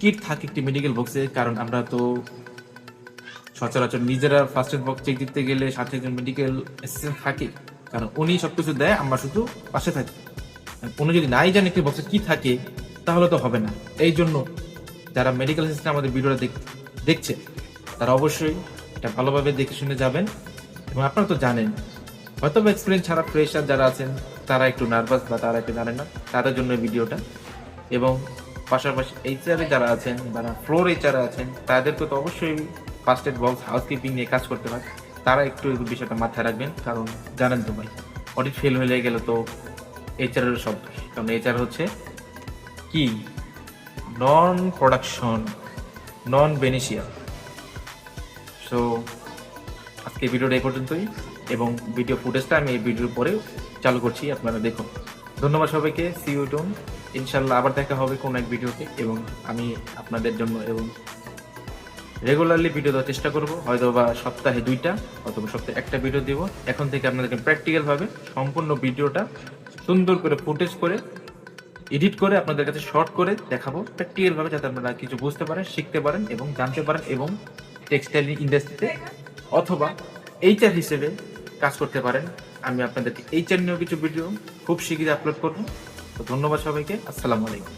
Kit থাকে একটি medical বক্সে কারণ আমরা তো সচরাচর নিজেরা ফার্স্ট এড বক্স চেক দিতে গেলে সাথে একজন মেডিকেল অ্যাসিস্ট্যান্ট থাকে। কারণ উনি সবকিছু দেয়, আমরা শুধু পাশে থাকি। উনি যদি নাই জানে একটি বক্সে কি থাকে, তাহলে তো হবে না। এই জন্য যারা মেডিকেল অ্যাসিস্ট্যান্ট আমাদের ভিডিওটা দেখ- দেখছে, তারা অবশ্যই এটা ভালোভাবে দেখে শুনে যাবেন। এবং আপনারা তো জানেন, হয়তো বা এক্সপিরিয়েন্স ছাড়া ফ্রেশার যারা আছেন, তারা একটু নার্ভাস বা তারা একটু জানেন না, তাদের জন্য ভিডিওটা এবং পাশাপাশি এইচআরে যারা আছেন, যারা ফ্লোর এইচআরে আছেন, তাদেরকে তো অবশ্যই ফার্স্ট এড বক্স হাউসকিপিং নিয়ে কাজ করতে হয়। তারা একটু বিষয়টা মাথায় রাখবেন, কারণ জানেন তো ভাই অডিট ফেল হয়ে গেলে তো এইচআরের সব। কারণ এইচআর হচ্ছে কি? নন প্রোডাকশন নন বেনিশিয়াল সো আজকে ভিডিওটা এই পর্যন্তই, এবং ভিডিও ফুটেজটা আমি এই ভিডিওর পরে চালু করছি, আপনারা দেখুন। ধন্যবাদ সবাইকে সি ইউ টুন ইনশাল্লাহ আবার দেখা হবে কোন এক ভিডিওতে এবং আমি আপনাদের জন্য এবং রেগুলারলি ভিডিও দেওয়ার চেষ্টা করব। হয়তো বা সপ্তাহে দুইটা অথবা সপ্তাহে একটা ভিডিও দিব। এখন থেকে আপনাদেরকে প্র্যাকটিক্যালভাবে সম্পূর্ণ ভিডিওটা সুন্দর করে ফুটেজ করে এডিট করে আপনাদের কাছে শর্ট করে দেখাবো। প্র্যাকটিক্যালভাবে যাতে আপনারা কিছু বুঝতে পারেন, শিখতে পারেন এবং জানতে পারেন এবং টেক্সটাইল ইন্ডাস্ট্রিতে অথবা এইচআর হিসেবে কাজ করতে পারেন। আমি আপনাদেরকে এই চ্যানেলেও কিছু ভিডিও খুব শীঘ্রই আপলোড করব। তো ধন্যবাদ সবাইকে। আসসালামু আলাইকুম।